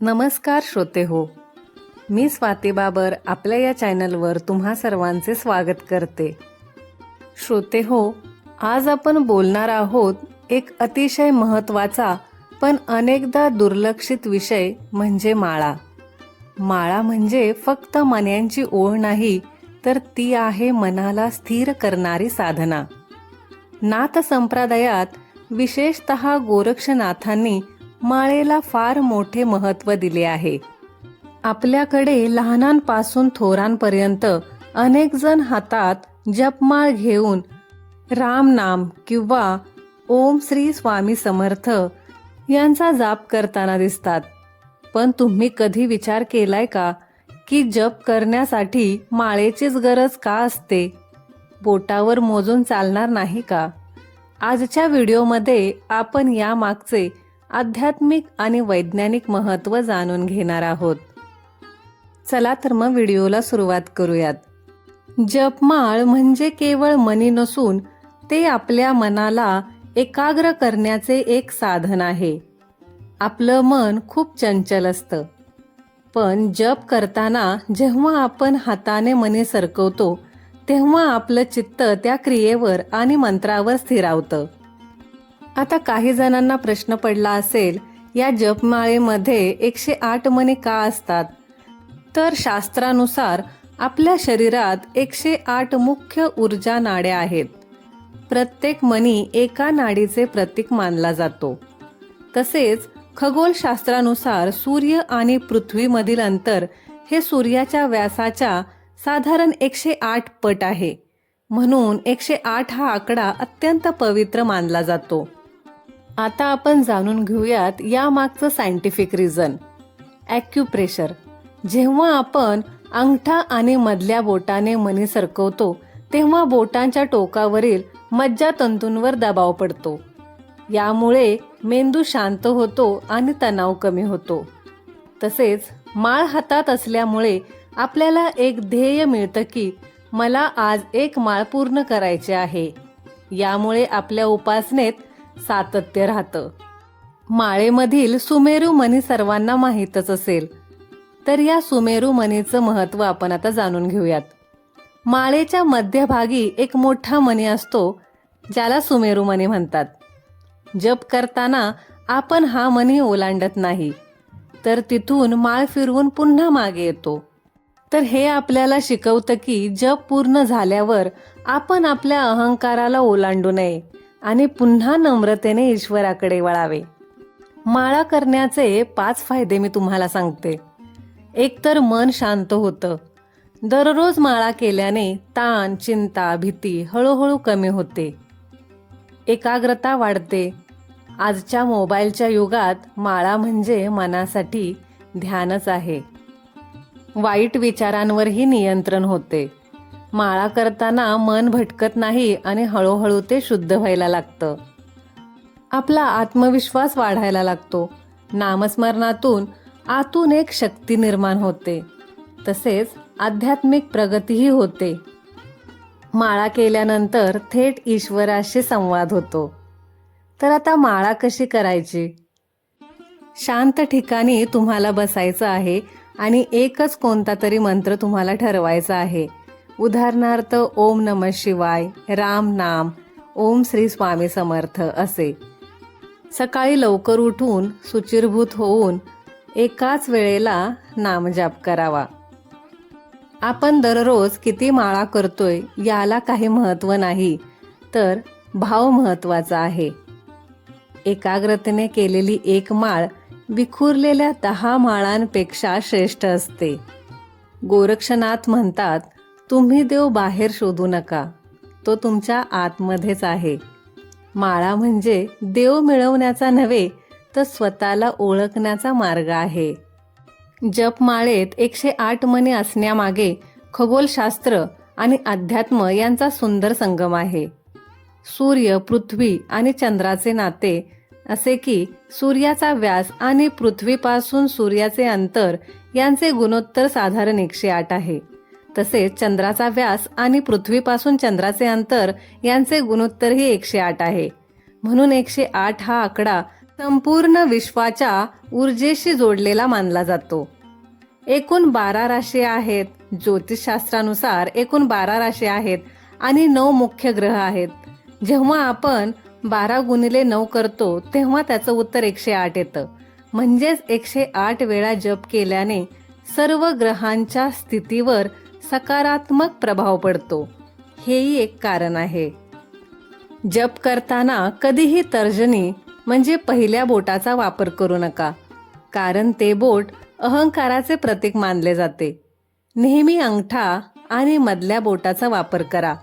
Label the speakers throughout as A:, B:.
A: नमस्कार श्रोते हो. मी स्वाती बाबर आपल्या या चॅनलवर तुम्हा सर्वांचे स्वागत करते. श्रोते हो आज आपण बोलणार आहोत एक अतिशय महत्त्वाचा पण अनेकदा दुर्लक्षित विषय म्हणजे माळा. माळा म्हणजे फक्त मन्यांची ओळ नाही तर ती आहे मनाला स्थिर करणारी साधना. नाथ संप्रदायात विशेषत गोरक्षनाथांनी माळेला फार मोठे महत्त्व दिले आहे. आपल्याकडे लहानांपासून थोरांपर्यंत अनेकजण हातात जपमाळ घेऊन रामनाम किंवा ओम श्री स्वामी समर्थ यांचा जाप करताना दिसतात. पण तुम्ही कधी विचार केलाय का की जप करण्यासाठी माळेचीच गरज का असते? बोटावर मोजून चालणार नाही का? आजच्या व्हिडिओमध्ये आपण यामागचे आध्यात्मिक आणि वैज्ञानिक महत्त्व जाणून घेणार आहोत. चला तर मग व्हिडिओला सुरुवात करूयात. जपमाळ म्हणजे केवळ मनी नसून ते आपल्या मनाला एकाग्र करण्याचे एक साधन आहे. आपलं मन खूप चंचल असतं. पण जप करताना जेव्हा आपण हाताने मनी सरकवतो तेव्हा आपलं चित्त त्या क्रियेवर आणि मंत्रावर स्थिरावतं. आता काही जणांना प्रश्न पडला असेल या जपमाळेमध्ये एकशे आठ मने का असतात? तर शास्त्रानुसार आपल्या शरीरात एकशे आठ मुख्य ऊर्जा नाड्या आहेत. प्रत्येक मनी एका नाडीचे प्रतीक मानला जातो. तसेच खगोलशास्त्रानुसार सूर्य आणि पृथ्वीमधील अंतर हे सूर्याच्या व्यासाच्या साधारण एकशे आठ पट आहे. म्हणून एकशे आठ हा आकडा अत्यंत पवित्र मानला जातो. आता आपण जाणून घेऊयात यामागचं सायंटिफिक रिझन ॲक्युप्रेशर जेव्हा आपण अंगठा आणि मधल्या बोटाने मणी सरकवतो तेव्हा बोटांच्या टोकावरील मज्जातंतूंवर दबाव पडतो. यामुळे मेंदू शांत होतो आणि तणाव कमी होतो. तसेच माळ हातात असल्यामुळे आपल्याला एक ध्येय मिळतं की मला आज एक माळ पूर्ण करायचे आहे. यामुळे आपल्या उपासनेत सातत्य राहतं. माळेमधील सुमेरू मणी सर्वांना माहीतच असेल. तर या सुमेरू मणीचं महत्त्व आपण आता जाणून घेऊयात. माळेच्या मध्यभागी एक मोठा मणी असतो ज्याला सुमेरू मणी म्हणतात. जप करताना आपण हा मणी ओलांडत नाही तर तिथून माळ फिरवून पुन्हा मागे येतो. तर हे आपल्याला शिकवतं की जप पूर्ण झाल्यावर आपण आपल्या अहंकाराला ओलांडू नये. आणि पुन्हा नम्रतेने ईश्वराकडे वळावे. माळा करण्याचे पाच फायदे मी तुम्हाला सांगते. एकतर मन शांत होतं. दररोज माळा केल्याने ताण चिंता भीती हळूहळू कमी होते. एकाग्रता वाढते. आजच्या मोबाईलच्या युगात माळा म्हणजे मनासाठी ध्यानच आहे. वाईट विचारांवरही नियंत्रण होते. माळा करताना मन भटकत नाही आणि हळूहळू ते शुद्ध व्हायला लागतं. आपला आत्मविश्वास वाढायला लागतो. नामस्मरणातून आतून एक शक्ती निर्माण होते. तसेच आध्यात्मिक प्रगतीही होते. माळा केल्यानंतर थेट ईश्वराशी संवाद होतो. तर आता माळा कशी करायची? शांत ठिकाणी तुम्हाला बसायचं आहे आणि एकच कोणता तरी मंत्र तुम्हाला ठरवायचा आहे. उदाहरणार्थ ओम नम शिवाय राम नाम ओम श्री स्वामी समर्थ असे. सकाळी लवकर उठून सुचिरभूत होऊन एकाच वेळेला नामजाप करावा. आपण दररोज किती माळा करतोय याला काही महत्त्व नाही तर भाव महत्त्वाचा आहे. एकाग्रतेने केलेली एक माळ विखुरलेल्या दहा माळांपेक्षा श्रेष्ठ असते. गोरक्षनाथ म्हणतात तुम्ही देव बाहेर शोधू नका. तो तुमच्या आतमध्येच आहे. माळा म्हणजे देव मिळवण्याचा नव्हे तर स्वतःला ओळखण्याचा मार्ग आहे. जपमाळेत एकशे आठ मणी असण्यामागे खगोलशास्त्र आणि अध्यात्म यांचा सुंदर संगम आहे. सूर्य पृथ्वी आणि चंद्राचे नाते असे की सूर्याचा व्यास आणि पृथ्वीपासून सूर्याचे अंतर यांचे गुणोत्तर साधारण एकशे आठ आहे. तसेच चंद्राचा व्यास आणि पृथ्वीपासून चंद्राचे अंतर यांचे गुणोत्तरही एकशे आठ आहे. म्हणून एकशे आठ हा आकडा संपूर्ण विश्वाच्या ऊर्जेशी जोडलेला मानला जातो. एकूण बारा राशी आहेत ज्योतिषशास्त्रानुसार एकूण बारा राशी आहेत आणि नऊ मुख्य ग्रह आहेत. जेव्हा आपण बारा गुणिले नऊ करतो तेव्हा त्याचं उत्तर एकशे आठ येतं. म्हणजेच एकशे आठ वेळा जप केल्याने सर्व ग्रहांच्या स्थितीवर सकारात्मक प्रभाव पडतो. हेही एक कारण आहे. जप करताना कधीही तर्जनी म्हणजे पहिल्या बोटाचा वापर करू नका. कारण ते बोट अहंकाराचे प्रतीक मानले जाते. नेहमी अंगठा आणि मधल्या बोटाचा वापर करा.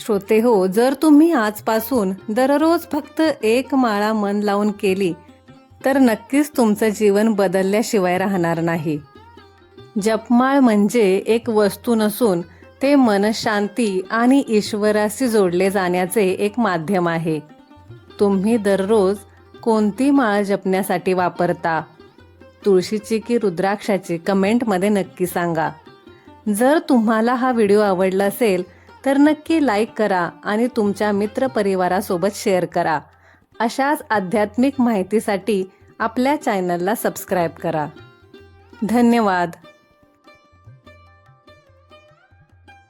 A: श्रोते हो जर तुम्ही आजपासून दररोज फक्त एक माळा मन लावून केली तर नक्कीच तुमचं जीवन बदलल्याशिवाय राहणार नाही. जपमाळ म्हणजे एक वस्तू नसून ते मनशांती आणि ईश्वराशी जोडले जाण्याचे एक माध्यम आहे. तुम्ही दररोज कोणती माळ जपण्यासाठी वापरता? तुळशीची की रुद्राक्षाची? कमेंटमध्ये नक्की सांगा. जर तुम्हाला हा व्हिडिओ आवडला असेल तर नक्की लाईक करा आणि तुमच्या मित्रपरिवारासोबत शेअर करा. अशाच आध्यात्मिक माहितीसाठी आपल्या चॅनलला सबस्क्राईब करा. धन्यवाद!